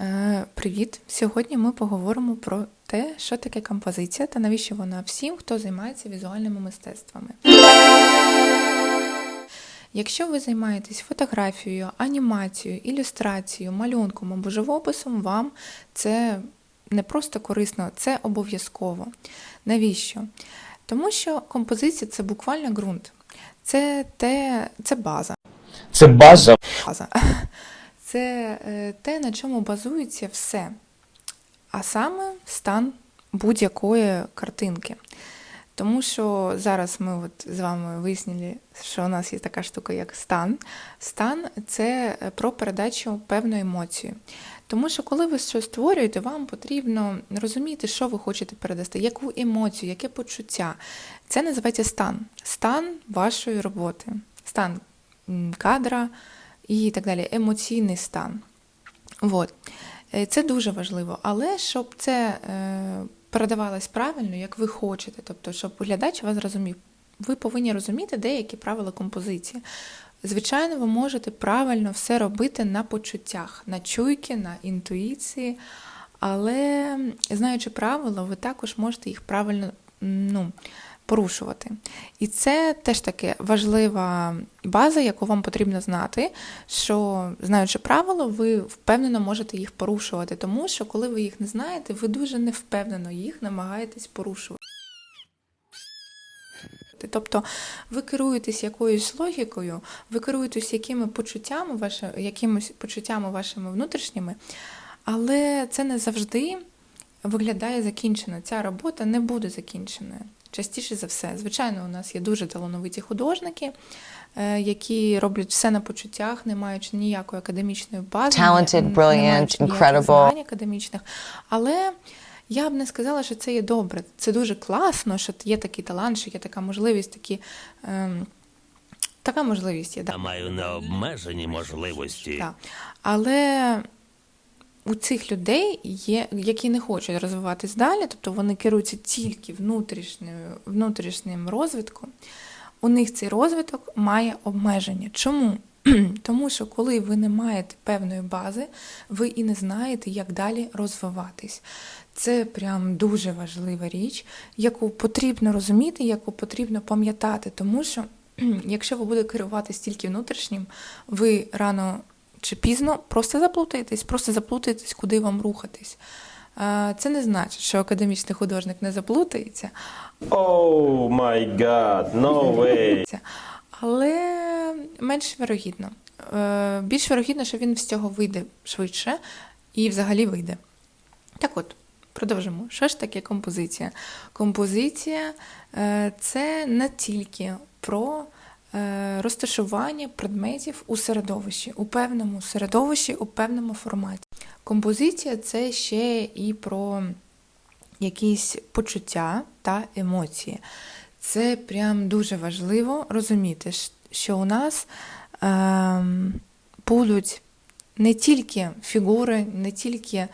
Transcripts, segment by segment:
Е, Привіт! Сьогодні ми поговоримо про те, що таке композиція та навіщо вона всім, хто займається візуальними мистецтвами. Якщо ви займаєтесь фотографією, анімацією, ілюстрацією, малюнком або живописом, вам це не просто корисно, це обов'язково. Навіщо? Тому що композиція це буквально ґрунт, це, те, це база. Це база. база. Це е, те, на чому базується все, а саме стан будь-якої картинки. Тому що зараз ми от з вами вияснили, що у нас є така штука, як стан. Стан це про передачу певної емоції. Тому що коли ви щось створюєте, вам потрібно розуміти, що ви хочете передати, яку емоцію, яке почуття. Це називається стан. Стан вашої роботи, стан кадра і так далі, емоційний стан. От. Е, Це дуже важливо. Але щоб це е, передавалось правильно, як ви хочете, тобто, щоб глядач вас зрозумів, ви повинні розуміти деякі правила композиції. Звичайно, ви можете правильно все робити на почуттях, на чуйки, на інтуїції, але знаючи правила, ви також можете їх правильно ну, порушувати. І це теж таки важлива база, яку вам потрібно знати, що знаючи правила, ви впевнено можете їх порушувати, тому що коли ви їх не знаєте, ви дуже невпевнено їх намагаєтесь порушувати. Тобто ви керуєтесь якоюсь логікою, ви керуєтесь якими почуттями, ваше, якимось почуттями вашими внутрішніми, але це не завжди виглядає закінчено. Ця робота не буде закінченою. Частіше за все. Звичайно, у нас є дуже талановиті художники, е, які роблять все на почуттях, не маючи ніякої академічної бази, Talented, не- не brilliant, incredible. знань академічних. Але я б не сказала, що це є добре. Це дуже класно, що є такий талант, що є така можливість, такі, ем, така можливість є. Да. Я маю необмежені можливості. Так. Але у цих людей є, які не хочуть розвиватись далі, тобто вони керуються тільки внутрішньою, внутрішнім розвитком, у них цей розвиток має обмеження. Чому? Тому що коли ви не маєте певної бази, ви і не знаєте, як далі розвиватись. Це прям дуже важлива річ, яку потрібно розуміти, яку потрібно пам'ятати, тому що якщо ви будете керуватись тільки внутрішнім, ви рано чи пізно просто заплутаєтесь, просто заплутаєтесь, куди вам рухатись. Це не значить, що академічний художник не заплутається, О май гад, no way. Але менш вірогідно. Е, Більш вірогідно, що він з цього вийде швидше і взагалі вийде. Так от, продовжимо. Що ж таке композиція? Композиція е, це не тільки про розташування предметів у середовищі, у певному середовищі, у певному форматі. Композиція це ще і про якісь почуття та емоції. Це прям дуже важливо розуміти, що у нас ем, будуть не тільки фігури, не тільки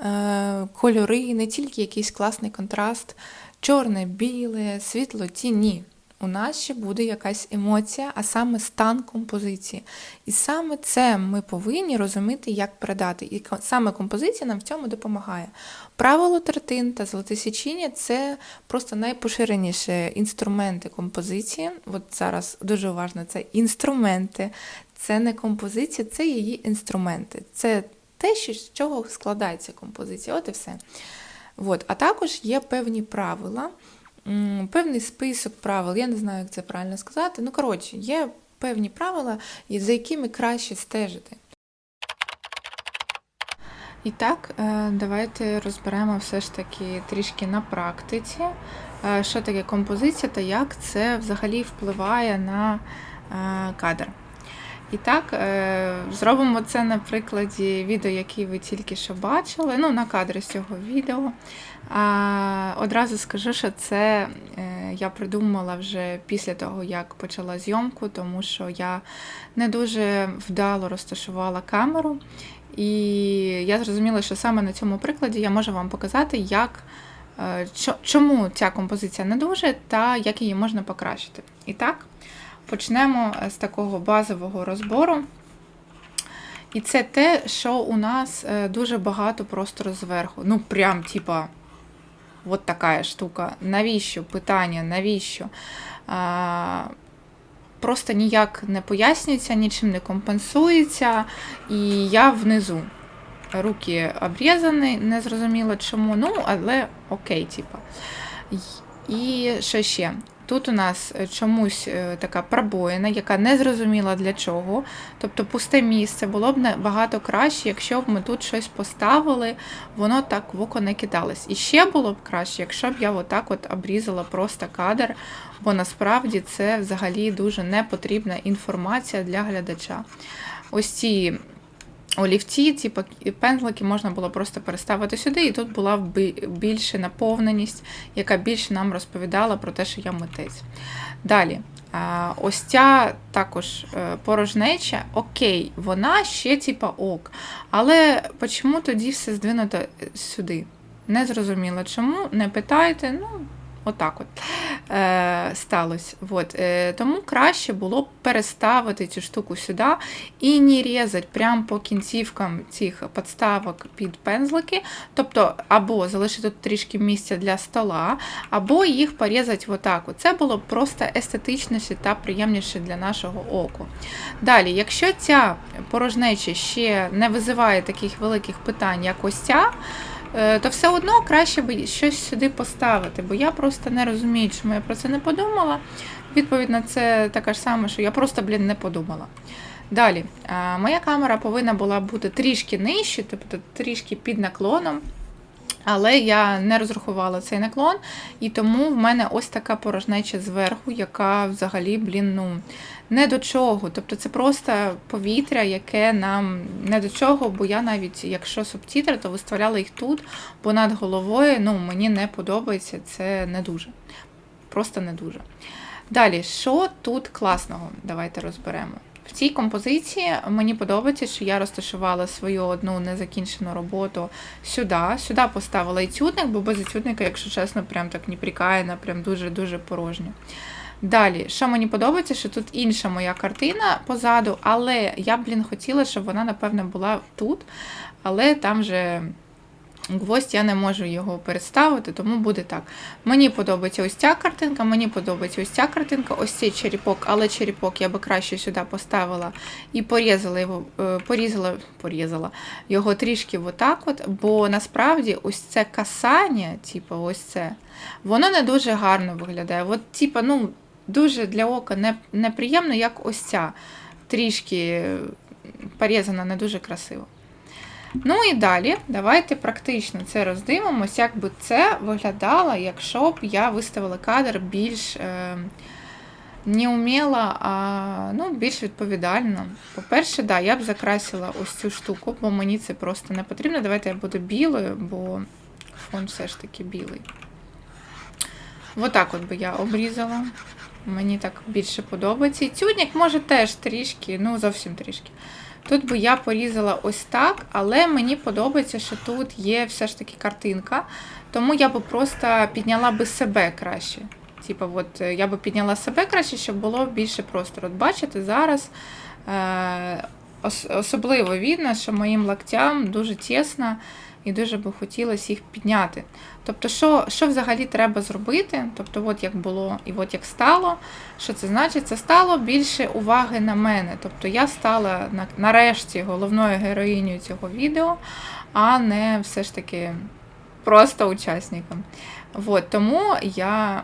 е, кольори, не тільки якийсь класний контраст, чорне, біле, світло, тіні. У нас ще буде якась емоція, а саме стан композиції. І саме це ми повинні розуміти, як передати. І саме композиція нам в цьому допомагає. Правило третин та золоте січіння це просто найпоширеніші інструменти композиції. От зараз дуже уважно, це інструменти, це не композиція, це її інструменти. Це те, з чого складається композиція. От і все. От. А також є певні правила, певний список правил, я не знаю, як це правильно сказати. Ну, коротше, є певні правила, за якими краще стежити. І так, е, давайте розберемо все ж таки трішки на практиці, е, що таке композиція та як це взагалі впливає на е, кадр. І так, зробимо це на прикладі відео, яке ви тільки що бачили, ну, на кадрі з цього відео. А, одразу скажу, що це е, я придумала вже після того, як почала зйомку, тому що я не дуже вдало розташувала камеру. І я зрозуміла, що саме на цьому прикладі я можу вам показати, як, е, чо- чому ця композиція не дуже та як її можна покращити. І так, почнемо з такого базового розбору. І це те, що у нас е, дуже багато простору зверху. Ну, прям, типа, от така штука. Навіщо? Питання, навіщо? А, просто ніяк не пояснюється, нічим не компенсується, і я внизу. Руки обрізані, не зрозуміло чому, ну, але окей, типа. І що ще? Тут у нас е, чомусь е, така пробоїна, яка не зрозуміла для чого. Тобто пусте місце було б набагато краще, якщо б ми тут щось поставили, воно так в око не кидалось. І ще було б краще, якщо б я отак от обрізала просто кадр, бо насправді це взагалі дуже непотрібна інформація для глядача. Ось ці олівці, ці пензлики можна було просто переставити сюди, і тут була б бі- більше наповненість, яка більше нам розповідала про те, що я митець. Далі. Ось ця також е, порожнеча, окей, вона ще типа ок. Але чому тоді все здвинуто сюди? Не зрозуміло чому, не питайте, ну, отак от е, сталося. Вот. Е, тому краще було б переставити цю штуку сюди і не різати прямо по кінцівкам цих подставок під пензлики. Тобто, або залишити тут трішки місця для стола, або їх порізати отак. Це було б просто естетичніше та приємніше для нашого оку. Далі, якщо ця порожнеча ще не визиває таких великих питань, як ось ця, то все одно краще би щось сюди поставити, бо я просто не розумію, чому я про це не подумала. Відповідь на це така ж сама, що я просто, блін, не подумала. Далі, моя камера повинна була бути трішки нижче, тобто трішки під наклоном. Але я не розрахувала цей наклон, і тому в мене ось така порожнеча зверху, яка взагалі, блін, ну не до чого. Тобто це просто повітря, яке нам не до чого, бо я навіть, якщо субтітри, то виставляла їх тут, бо над головою ну, мені не подобається, це не дуже. Просто не дуже. Далі, що тут класного? Давайте розберемо. В цій композиції мені подобається, що я розташувала свою одну незакінчену роботу сюди. Сюди поставила етюдник, бо без етюдника, якщо чесно, прям так не прикаяна, прям дуже-дуже порожньо. Далі, що мені подобається, що тут інша моя картина позаду, але я, блін, хотіла, щоб вона, напевно, була тут, але там же гвоздь я не можу його переставити, тому буде так. Мені подобається ось ця картинка, мені подобається ось ця картинка, ось цей черепок, але черепок я би краще сюди поставила і порізала його, е, порізала, порізала його трішки отак от, бо насправді ось це касання, типу, ось це, воно не дуже гарно виглядає. От, типу, ну, дуже для ока неприємно, як ось ця. Трішки порізана, не дуже красиво. Ну і далі, давайте практично це роздивимось, як би це виглядало, якщо б я виставила кадр більш е, не а ну, більш відповідально. По-перше, да, я б закрасила ось цю штуку, бо мені це просто не потрібно. Давайте я буду білою, бо фон все ж таки білий. Отак от би я обрізала. Мені так більше подобається. І тюдник може теж трішки, ну зовсім трішки. Тут би я порізала ось так, але мені подобається, що тут є все ж таки картинка, тому я би просто підняла би себе краще. Типа, от е, я би підняла себе краще, щоб було більше простору. От бачите, зараз е, особливо видно, що моїм локтям дуже тісно і дуже би хотілося їх підняти. Тобто, що, що взагалі треба зробити? Тобто, от як було і от як стало. Що це значить? Це стало більше уваги на мене. Тобто я стала на- нарешті головною героїнею цього відео, а не все ж таки просто учасником. От, тому я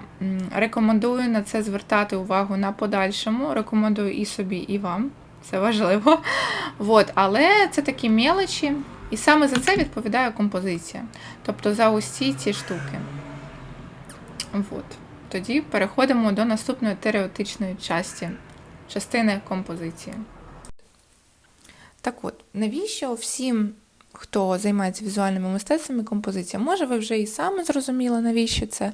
рекомендую на це звертати увагу на подальшому. Рекомендую і собі, і вам. Це важливо. От, але це такі мелочі. І саме за це відповідає композиція. Тобто за усі ці штуки. От. Тоді переходимо до наступної теоретичної часті, частини композиції. Так от, навіщо всім, хто займається візуальними мистецтвами, композиція? Може, ви вже і саме зрозуміли, навіщо це,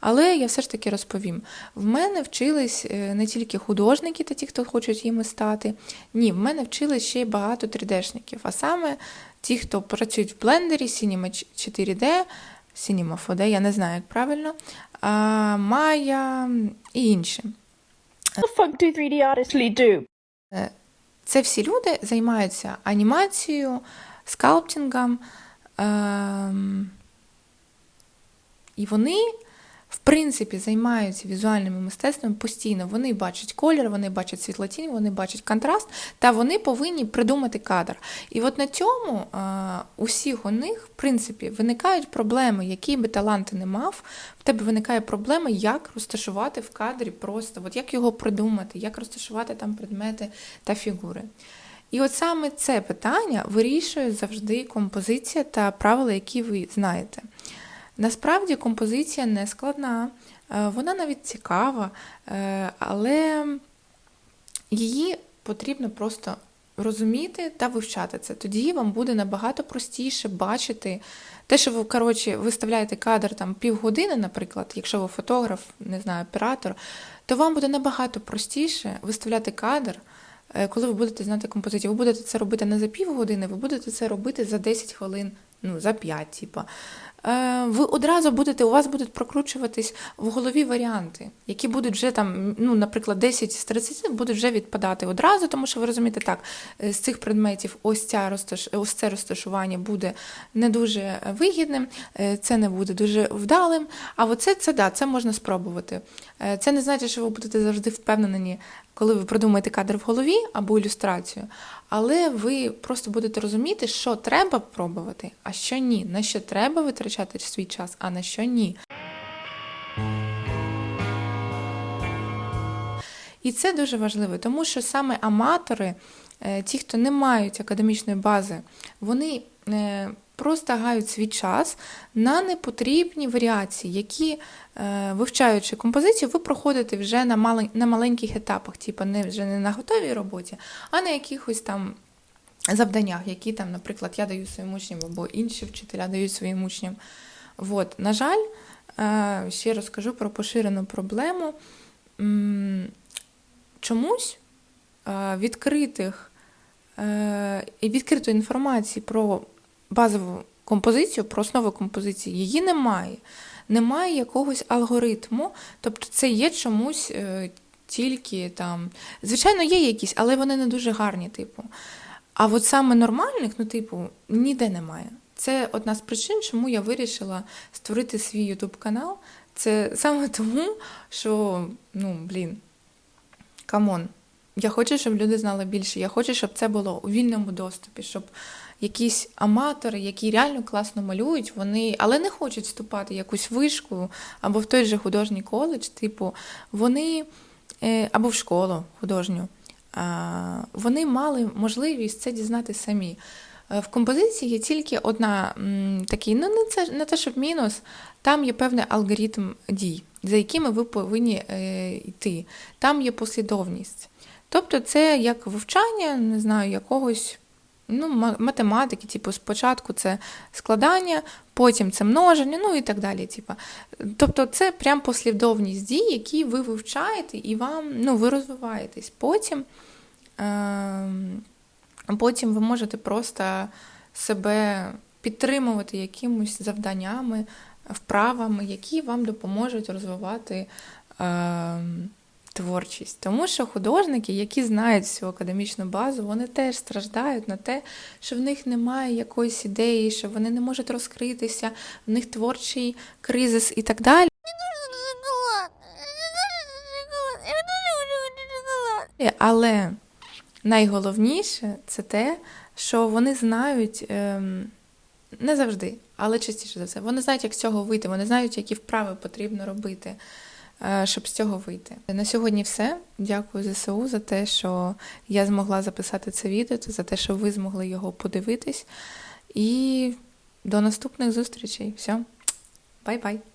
але я все ж таки розповім. В мене вчились е, не тільки художники та ті, хто хочуть їми стати. Ні, в мене вчились ще й багато 3D-шників, а саме ті, хто працюють в блендері, Cinema 4D, Cinema 4D, я не знаю, як правильно, а, Maya і інші. the fuck 3D artists? Це всі люди займаються анімацією, скалптингом. Ем, і вони, в принципі, займаються візуальними мистецтвами постійно. Вони бачать колір, вони бачать світлотінь, вони бачать контраст, та вони повинні придумати кадр. І от на цьому е, у у них, в принципі, виникають проблеми, які би талант не мав. В тебе виникає проблема, як розташувати в кадрі просто, от як його придумати, як розташувати там предмети та фігури. І от саме це питання вирішує завжди композиція та правила, які ви знаєте. Насправді композиція не складна, е, вона навіть цікава, е, але її потрібно просто розуміти та вивчати це. Тоді вам буде набагато простіше бачити те, що ви коротше виставляєте кадр там півгодини, наприклад, якщо ви фотограф, не знаю, оператор, то вам буде набагато простіше виставляти кадр. Е, Коли ви будете знати композицію, ви будете це робити не за півгодини, ви будете це робити за 10 хвилин, ну за 5, типа. Е, Ви одразу будете, у вас будуть прокручуватись в голові варіанти, які будуть вже там, ну, наприклад, 10 з 30 будуть вже відпадати одразу, тому що ви розумієте, так, е, з цих предметів ось, ця розташ... ось це розташування буде не дуже вигідним, це не буде дуже вдалим. А оце це да, це можна спробувати. Це не значить, що ви будете завжди впевнені, коли ви продумаєте кадр в голові або ілюстрацію, але ви просто будете розуміти, що треба пробувати, а що ні, на що треба витрачати свій час, а на що ні. І це дуже важливо, тому що саме аматори, е, ті, хто не мають академічної бази, вони е, просто гають свій час на непотрібні варіації, які, е, вивчаючи композицію, ви проходите вже на, маленьких етапах, типу не вже не на готовій роботі, а на якихось там завданнях, які там, наприклад, я даю своїм учням або інші вчителя дають своїм учням. От, на жаль, е, ще розкажу про поширену проблему. Чомусь е, відкритих відкритої інформації про базову композицію, про основу композиції, її немає. Немає якогось алгоритму, тобто це є чомусь е, тільки там. Звичайно, є якісь, але вони не дуже гарні, типу. А от саме нормальних, ну, типу, ніде немає. Це одна з причин, чому я вирішила створити свій YouTube канал. Це саме тому, що, ну, блін, камон. Я хочу, щоб люди знали більше. Я хочу, щоб це було у вільному доступі, щоб якісь аматори, які реально класно малюють, вони, але не хочуть вступати в якусь вишку або в той же художній коледж, типу, вони е, або в школу художню. Вони мали можливість це дізнати самі. Е, В композиції є тільки одна такий, ну не це не те, щоб мінус, там є певний алгоритм дій, за якими ви повинні е, йти. Там є послідовність. Тобто, це як вивчання, не знаю, якогось ну, математики, типу, спочатку це складання, потім це множення, ну і так далі. Типу. Тобто, це прям послідовність дій, які ви вивчаєте, і вам ну, ви розвиваєтесь. Потім. Ем, Потім ви можете просто себе підтримувати якимось завданнями, вправами, які вам допоможуть розвивати е, творчість. Тому що художники, які знають всю академічну базу, вони теж страждають на те, що в них немає якоїсь ідеї, що вони не можуть розкритися, в них творчий кризис і так далі. Але найголовніше це те, що вони знають ем, не завжди, але частіше за все. Вони знають, як з цього вийти, вони знають, які вправи потрібно робити, щоб з цього вийти. На сьогодні все. Дякую ЗСУ за те, що я змогла записати це відео, за те, що ви змогли його подивитись. І до наступних зустрічей. Все, бай-бай.